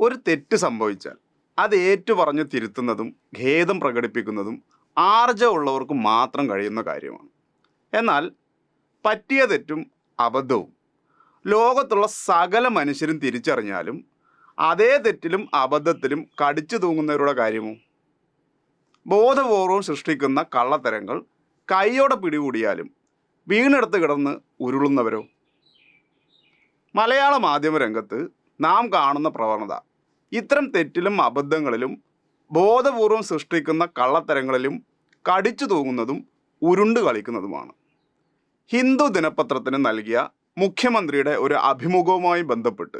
ഒരു തെറ്റ് സംഭവിച്ചാൽ അത് ഏറ്റുപറഞ്ഞ് തിരുത്തുന്നതും ഖേദം പ്രകടിപ്പിക്കുന്നതും ആർജമുള്ളവർക്ക് മാത്രം കഴിയുന്ന കാര്യമാണ്. എന്നാൽ പറ്റിയ തെറ്റും അബദ്ധവും ലോകത്തുള്ള സകല മനുഷ്യരും തിരിച്ചറിഞ്ഞാലും അതേ തെറ്റിലും അബദ്ധത്തിലും കടിച്ചു തൂങ്ങുന്നവരുടെ കാര്യമോ? ബോധപൂർവം സൃഷ്ടിക്കുന്ന കള്ളത്തരങ്ങൾ കൈയോടെ പിടികൂടിയാലും വീണെടുത്ത് കിടന്ന് ഉരുളുന്നവരോ? മലയാള മാധ്യമ രംഗത്ത് നാം കാണുന്ന പ്രവണത ഇത്തരം തെറ്റിലും അബദ്ധങ്ങളിലും ബോധപൂർവം സൃഷ്ടിക്കുന്ന കള്ളത്തരങ്ങളിലും കടിച്ചു തൂങ്ങുന്നതും ഉരുണ്ട് കളിക്കുന്നതുമാണ്. ഹിന്ദു ദിനപത്രത്തിന് നൽകിയ മുഖ്യമന്ത്രിയുടെ ഒരു അഭിമുഖവുമായി ബന്ധപ്പെട്ട്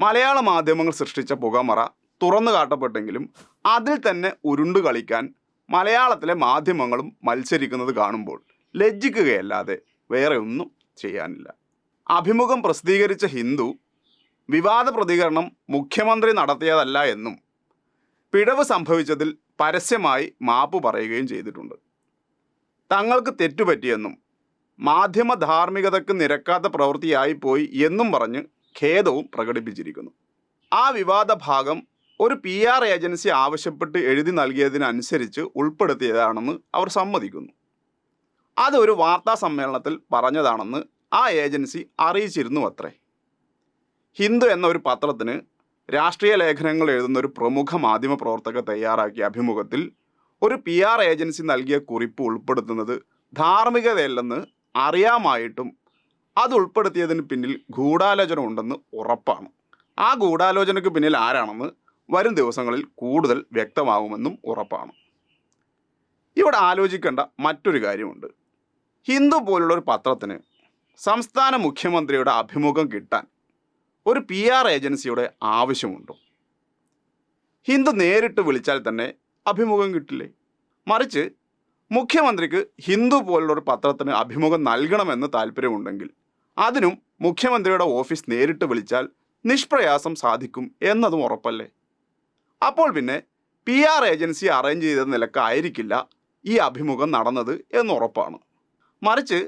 മലയാള മാധ്യമങ്ങൾ സൃഷ്ടിച്ച പുകമറ തുറന്നു കാട്ടപ്പെട്ടെങ്കിലും അതിൽ തന്നെ ഉരുണ്ട് കളിക്കാൻ മലയാളത്തിലെ മാധ്യമങ്ങളും മത്സരിക്കുന്നത് കാണുമ്പോൾ ലജ്ജിക്കുകയല്ലാതെ വേറെ ഒന്നും ചെയ്യാനില്ല. അഭിമുഖം പ്രസിദ്ധീകരിച്ച ഹിന്ദു വിവാദ പ്രതികരണം മുഖ്യമന്ത്രി നടത്തിയതല്ല എന്നും പിഴവ് സംഭവിച്ചതിൽ പരസ്യമായി മാപ്പ് പറയുകയും ചെയ്തിട്ടുണ്ട്. തങ്ങൾക്ക് തെറ്റുപറ്റിയെന്നും മാധ്യമ ധാർമ്മികതയ്ക്ക് നിരക്കാത്ത പ്രവൃത്തിയായി പോയി എന്നും പറഞ്ഞ് ഖേദവും പ്രകടിപ്പിച്ചിരിക്കുന്നു. ആ വിവാദ ഭാഗം ഒരു പി ആർ ഏജൻസി ആവശ്യപ്പെട്ട് എഴുതി നൽകിയതിനനുസരിച്ച് ഉൾപ്പെടുത്തിയതാണെന്ന് അവർ സമ്മതിക്കുന്നു. അതൊരു വാർത്താ സമ്മേളനത്തിൽ പറഞ്ഞതാണെന്ന് ആ ഏജൻസി അറിയിച്ചിരുന്നു അത്രേ ഹിന്ദു എന്ന ഒരു പത്രത്തിന് രാഷ്ട്രീയ ലേഖനങ്ങൾ എഴുതുന്ന ഒരു പ്രമുഖ മാധ്യമ പ്രവർത്തക തയ്യാറാക്കിയ അഭിമുഖത്തിൽ ഒരു പി ആർ ഏജൻസി നൽകിയ കുറിപ്പ് ഉൾപ്പെടുത്തുന്നത് ധാർമ്മികതയല്ലെന്ന് അറിയാമായിട്ടും അത് ഉൾപ്പെടുത്തിയതിന് പിന്നിൽ ഗൂഢാലോചന ഉണ്ടെന്ന് ഉറപ്പാണ്. ആ ഗൂഢാലോചനയ്ക്ക് പിന്നിൽ ആരാണെന്ന് വരും ദിവസങ്ങളിൽ കൂടുതൽ വ്യക്തമാകുമെന്നും ഉറപ്പാണ്. ഇവിടെ ആലോചിക്കേണ്ട മറ്റൊരു കാര്യമുണ്ട്. ഹിന്ദു പോലുള്ള ഒരു പത്രത്തിന് സംസ്ഥാന മുഖ്യമന്ത്രിയുടെ അഭിമുഖം കിട്ടാൻ ഒരു പി ആർ ഏജൻസിയുടെ ആവശ്യമുണ്ടോ? ഹിന്ദു നേരിട്ട് വിളിച്ചാൽ തന്നെ അഭിമുഖം കിട്ടില്ലേ? മറിച്ച് മുഖ്യമന്ത്രിക്ക് ഹിന്ദു പോലുള്ള ഒരു പത്രത്തിന് അഭിമുഖം നൽകണമെന്ന് താല്പര്യമുണ്ടെങ്കിൽ അതിനും മുഖ്യമന്ത്രിയുടെ ഓഫീസ് നേരിട്ട് വിളിച്ചാൽ നിഷ്പ്രയാസം സാധിക്കും എന്നതും ഉറപ്പല്ലേ? അപ്പോൾ പിന്നെ പി ആർ ഏജൻസി അറേഞ്ച് ചെയ്ത നിലക്കായിരിക്കില്ല ഈ അഭിമുഖം നടന്നത് എന്നുറപ്പാണ് മറിച്ച്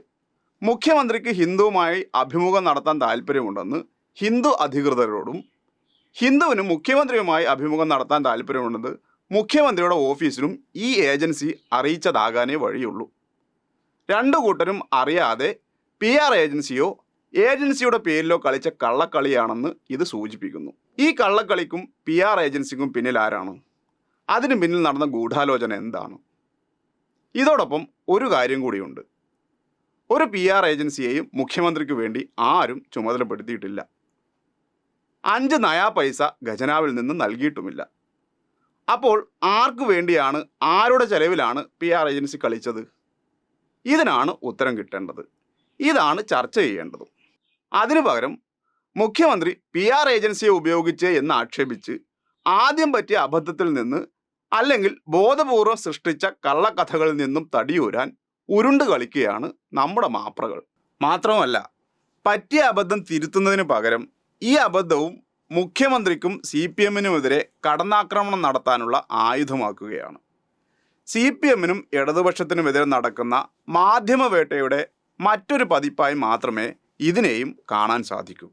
മുഖ്യമന്ത്രിക്ക് ഹിന്ദുവുമായി അഭിമുഖം നടത്താൻ താല്പര്യമുണ്ടെന്ന് ഹിന്ദു അധികൃതരോടും ഹിന്ദുവിന് മുഖ്യമന്ത്രിയുമായി അഭിമുഖം നടത്താൻ താല്പര്യമുണ്ടെന്ന് മുഖ്യമന്ത്രിയുടെ ഓഫീസിലും ഈ ഏജൻസി അറിയിച്ചതാകാനേ വഴിയുള്ളൂ. രണ്ടു കൂട്ടരും അറിയാതെ പി ആർ ഏജൻസിയോ ഏജൻസിയുടെ പേരിലോ കളിച്ച കള്ളക്കളിയാണെന്ന് ഇത് സൂചിപ്പിക്കുന്നു. ഈ കള്ളക്കളിക്കും പി ആർ ഏജൻസിക്കും പിന്നിൽ ആരാണ്? അതിന് പിന്നിൽ നടന്ന ഗൂഢാലോചന എന്താണ്? ഇതോടൊപ്പം ഒരു കാര്യം കൂടിയുണ്ട്. ഒരു പി ആർ ഏജൻസിയെയും മുഖ്യമന്ത്രിക്ക് വേണ്ടി ആരും ചുമതലപ്പെടുത്തിയിട്ടില്ല. അഞ്ച് നയാ പൈസ ഖജനാവിൽ നിന്ന് നൽകിയിട്ടുമില്ല. അപ്പോൾ ആർക്കു വേണ്ടിയാണ് ആരുടെ ചെലവിലാണ് പി ആർ ഏജൻസി കളിച്ചത്? ഇതിനാണ് ഉത്തരം കിട്ടേണ്ടത്. ഇതാണ് ചർച്ച ചെയ്യേണ്ടത്. അതിനു പകരം മുഖ്യമന്ത്രി പി ആർ ഏജൻസിയെ ഉപയോഗിച്ച് എന്ന് ആക്ഷേപിച്ച് ആദ്യം പറ്റിയ അബദ്ധത്തിൽ നിന്ന് അല്ലെങ്കിൽ ബോധപൂർവം സൃഷ്ടിച്ച കള്ളക്കഥകളിൽ നിന്നും തടിയൂരാൻ ഉരുണ്ട് കളിക്കുകയാണ് നമ്മുടെ മാപ്രകൾ. മാത്രമല്ല പറ്റിയ അബദ്ധം തിരുത്തുന്നതിന് പകരം ഈ അബദ്ധവും മുഖ്യമന്ത്രിക്കും സി പി എമ്മിനുമെതിരെ കടന്നാക്രമണം നടത്താനുള്ള ആയുധമാക്കുകയാണ്. സി പി എമ്മിനും ഇടതുപക്ഷത്തിനുമെതിരെ നടക്കുന്ന മാധ്യമവേട്ടയുടെ മറ്റൊരു പതിപ്പായി മാത്രമേ ഇതിനെയും കാണാൻ സാധിക്കൂ.